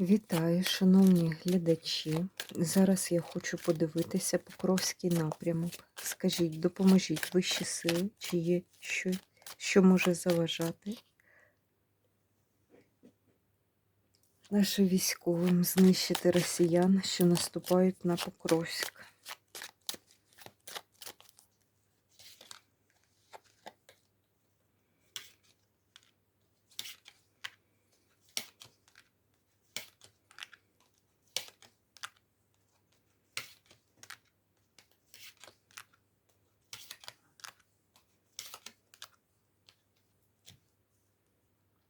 Вітаю, шановні глядачі. Зараз я хочу подивитися Покровський напрямок. Скажіть, допоможіть вищі сили, чи є що, що може заважати нашим військовим знищити росіян, що наступають на Покровськ.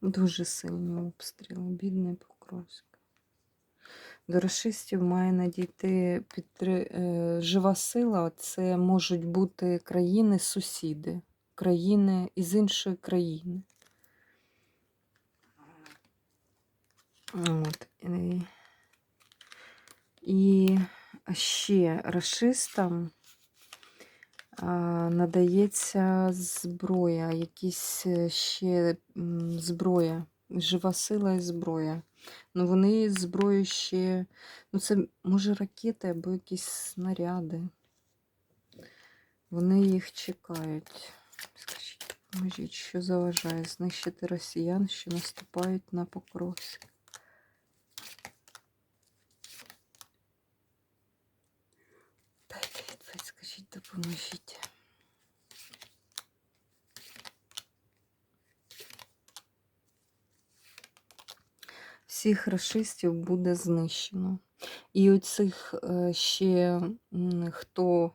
Дуже сильні обстріли, бідний Покровськ. До расистів має надійти підтри... е, жива сила. Це можуть бути країни-сусіди, країни із іншої країни. От. І, ще расистам надається зброя, якісь е, ще зброя, жива сила і зброя. Ну вони зброю ще, ну це може ракети або якісь снаряди. Вони їх чекають. Скажіть, що заважає знищити росіян, що наступають на Покровськ. Допоможіть. Всіх расистів буде знищено. І оцих е, ще хто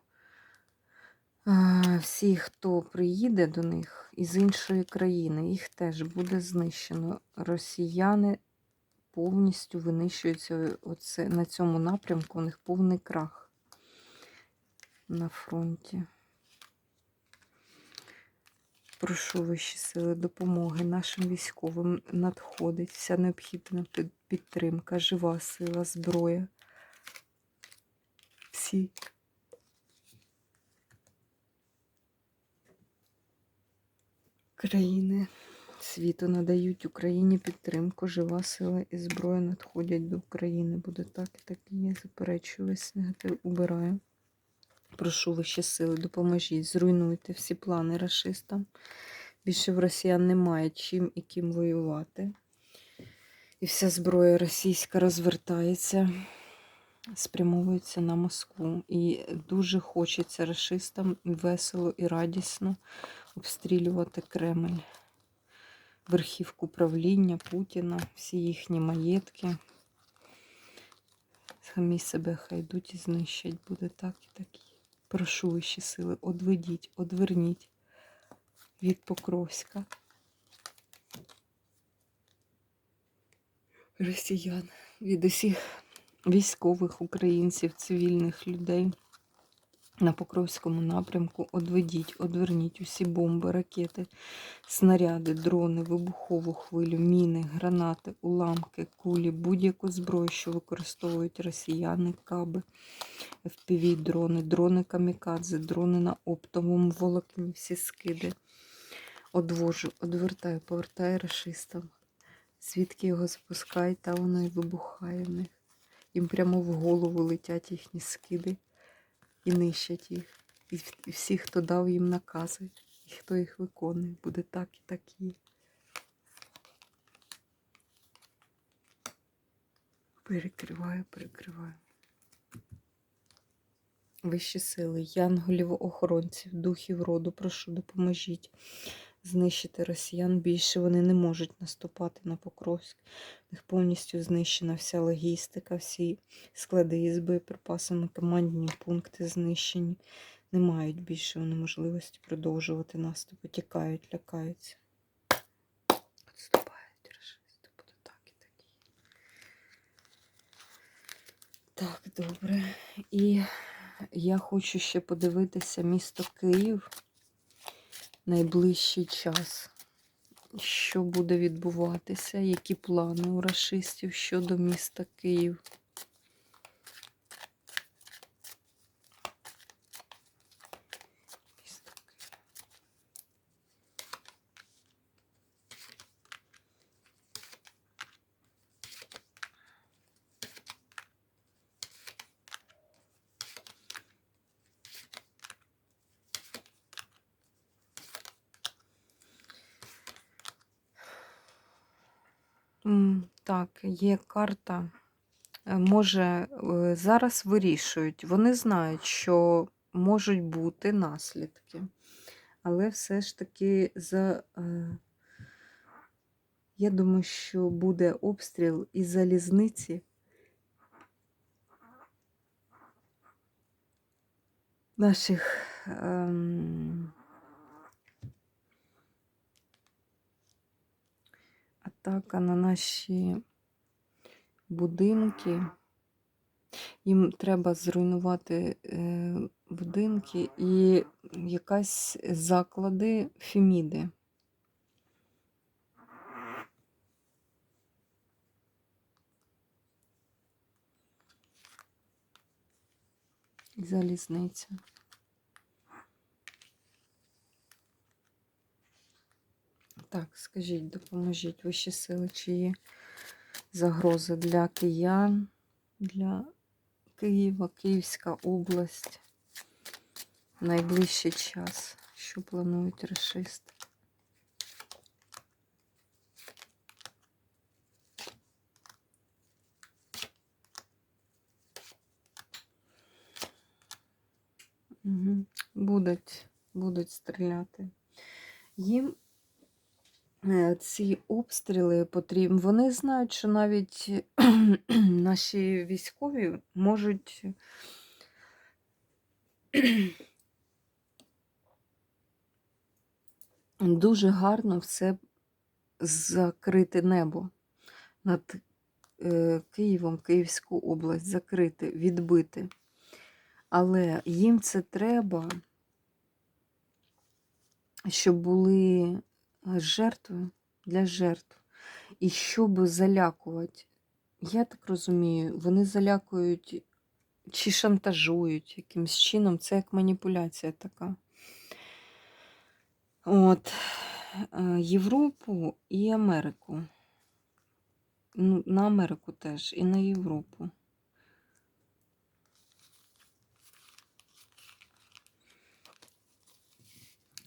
е, всі, хто приїде до них із іншої країни, їх теж буде знищено. Росіяни повністю винищуються оце, на цьому напрямку, у них повний крах на фронті. Прошу вищі сили допомоги нашим військовим надходить вся необхідна підтримка, жива сила, зброя. Всі. Країни світу надають Україні підтримку, жива сила і зброя надходять до України. Буде так і так і є. Заперечую весь негатив, убираю. Прошу вищі сили, допоможіть, зруйнуйте всі плани расистам. Більше в росіян немає чим і ким воювати. І вся зброя російська розвертається, спрямовується на Москву. І дуже хочеться расистам весело і радісно обстрілювати Кремль, верхівку правління Путіна, всі їхні маєтки. Самі себе хай йдуть і знищать. Буде так і так. Прошу вищі сили, одведіть, одверніть від Покровська. Росіян, від усіх військових українців, цивільних людей на Покровському напрямку одведіть, одверніть усі бомби, ракети, снаряди, дрони, вибухову хвилю, міни, гранати, уламки, кулі, будь-яку зброю, що використовують росіяни, каби, FPV дрони, дрони камікадзе, дрони на оптовому волокні, всі скиди. Одвожу, одвертаю, повертаю расистам. Звідки його запускають, та воно і вибухає в них. Їм прямо в голову летять їхні скиди і нищать їх. І всіх, всі, хто дав їм накази, і хто їх виконує, буде так і такі. Перекриваю, перекриваю. Вищі сили, янголів-охоронців, духів роду, прошу, допоможіть знищити росіян. Більше вони не можуть наступати на Покровськ. У них повністю знищена вся логістика, всі склади із боєприпасами, командні пункти знищені. Не мають більше вони можливості продовжувати наступ. Тікають, лякаються. Відступають рашисти. Буде так і так. і є. Так, добре. І я хочу ще подивитися місто Київ найближчий час. Що буде відбуватися, які плани у расистів щодо міста Київ. Так, є карта. Е, Може, е, зараз вирішують. Вони знають, що можуть бути наслідки. Але все ж таки за. е, Я думаю, що буде обстріл із залізниці. Наших ем, атака на наші будинки. Їм треба зруйнувати е, будинки і якась заклади Феміди. Залізниця. Так, скажіть, допоможіть вищі сили, чи є загрози для киян, для Києва, Київська область. в Найближчий час, що планують расисти. Будуть, будуть стріляти. Їм ці обстріли потрібні. Вони знають, що навіть наші військові можуть дуже гарно все закрити небо над е, Києвом, Київську область, закрити, відбити. Але їм це треба, щоб були жертви для жертв. І щоб залякувати, я так розумію, вони залякують чи шантажують якимось чином, це як маніпуляція така. От, е, Європу і Америку. Ну, на Америку теж, і на Європу.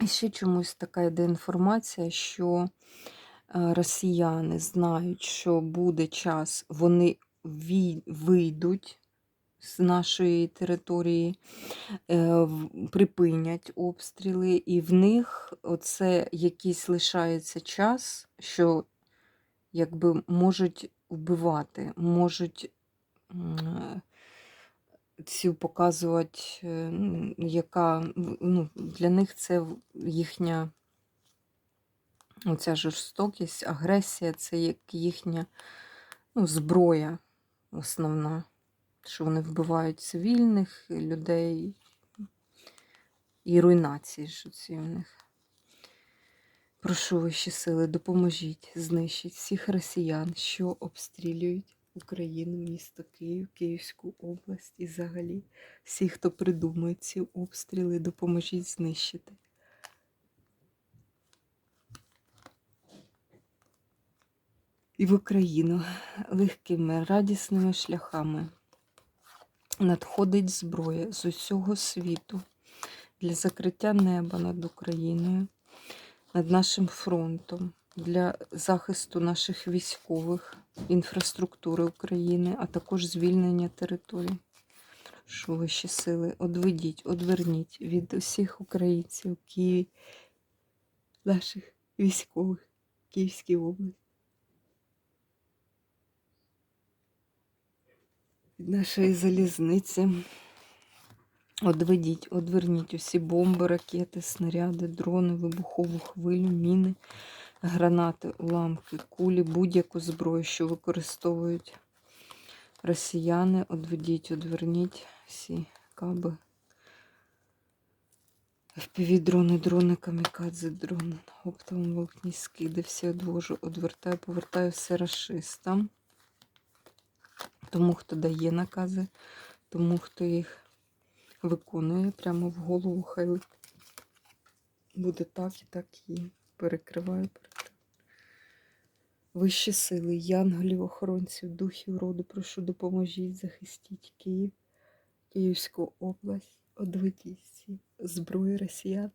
І ще чомусь така йде інформація, що е, росіяни знають, що буде час, вони вийдуть з нашої території, е, припинять обстріли, і в них оце якийсь лишається час, що якби можуть вбивати, можуть цю показувати, е, яка ну, для них це їхня оця жорстокість, агресія це як їхня ну, зброя основна, що вони вбивають цивільних людей і руйнації ж ці у них. Прошу вищі сили, допоможіть знищить всіх росіян, що обстрілюють Україну, місто Київ, Київську область і взагалі всіх, хто придумує ці обстріли, допоможіть знищити. І в Україну легкими, радісними шляхами надходить зброя з усього світу для закриття неба над Україною, над нашим фронтом, для захисту наших військових, інфраструктури України, а також звільнення територій. Що вищі сили, одведіть, одверніть від усіх українців Києві, наших військових Київській області. Від нашої залізниці. Одведіть, одверніть усі бомби, ракети, снаряди, дрони, вибухову хвилю, міни, гранати, уламки, кулі, будь-яку зброю, що використовують росіяни. Одведіть, одверніть всі каби. FPV-дрони, дрони, камікадзе, дрони, на оптовому волокні скиди, всі одвожу, одвертаю, повертаю все расистам. Тому, хто дає накази, тому, хто їх виконує прямо в голову, хай буде так і так і перекриваю. Вищі сили, янголів, охоронців, духів роду, прошу допоможіть, захистіть Київ, Київську область, одведіть зброї росіян.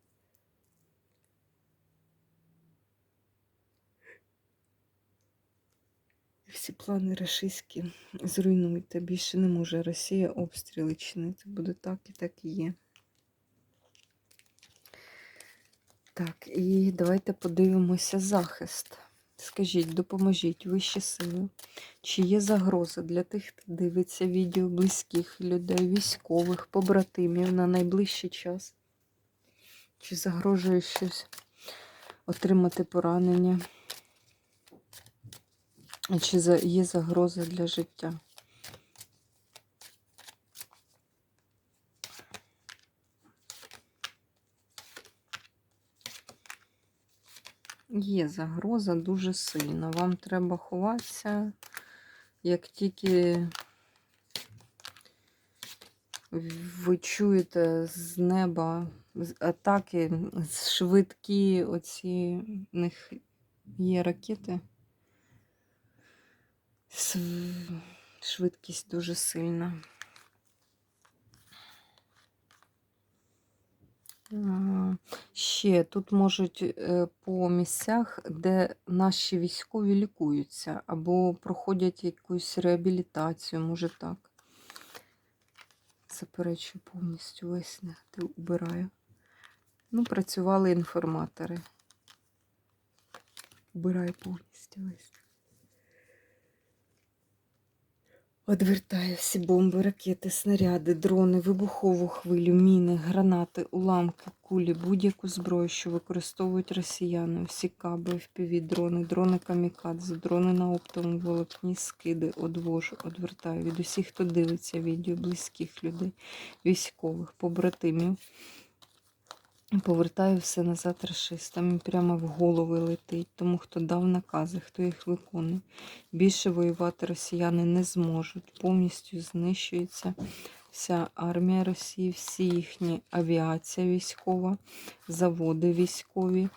Всі плани рашистські зруйнуйте. Більше не може Росія обстріли чинити. Буде так і так і є. Так, і давайте подивимося захист. Скажіть, допоможіть вищі сили. Чи є загроза для тих, хто дивиться відео близьких людей, військових, побратимів на найближчий час? Чи загрожує щось отримати поранення? Чи є загроза для життя? Є загроза дуже сильна. Вам треба ховатися, як тільки ви чуєте з неба атаки, швидкі оці в них є ракети. Швидкість дуже сильна. Ще тут можуть е, по місцях, де наші військові лікуються або проходять якусь реабілітацію, може так. Заперечую повністю весь негатив убираю. Ну, працювали інформатори. Убираю повністю весь. Одвертаю всі бомби, ракети, снаряди, дрони, вибухову хвилю, міни, гранати, уламки, кулі, будь-яку зброю, що використовують росіяни, всі каби, впіві, дрони, дрони камікадзе, дрони на оптовому волокні, скиди, одвожу, одвертаю від усіх, хто дивиться відео, близьких людей, військових, побратимів. Повертаю все назад расистам і прямо в голови летить, тому хто дав накази, хто їх виконує. Більше воювати росіяни не зможуть. Повністю знищується вся армія Росії, всі їхні авіація військова, заводи військові,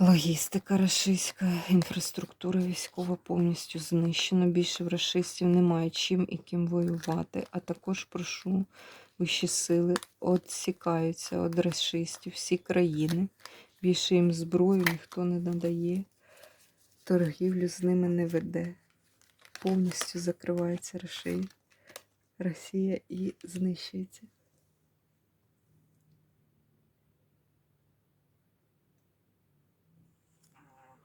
логістика рашистська, інфраструктура військова повністю знищена. Більше в рашистів немає чим і ким воювати. А також прошу вищі сили відсікаються від расистів всі країни. Більше їм зброю ніхто не надає, торгівлю з ними не веде. Повністю закривається Росія, Росія і знищується.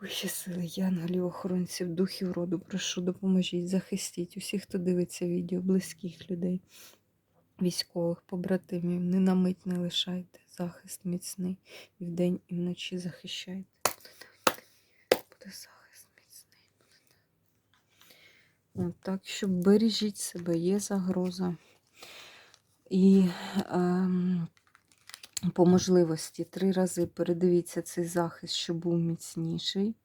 Вищі сили, янголів, охоронців, духів роду, прошу, допоможіть, захистіть усіх, хто дивиться відео, близьких людей, військових, побратимів, не на мить не лишайте. Захист міцний. І вдень, і вночі захищайте. Буде захист міцний. От, так що бережіть себе, є загроза. І ем, по можливості три рази передивіться цей захист, щоб був міцніший.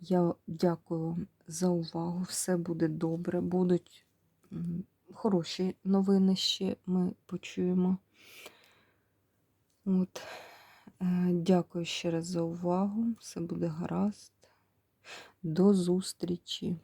Я дякую за увагу. Все буде добре. Будуть хороші новини ще ми почуємо. От. Е, Дякую ще раз за увагу. Все буде гаразд. До зустрічі!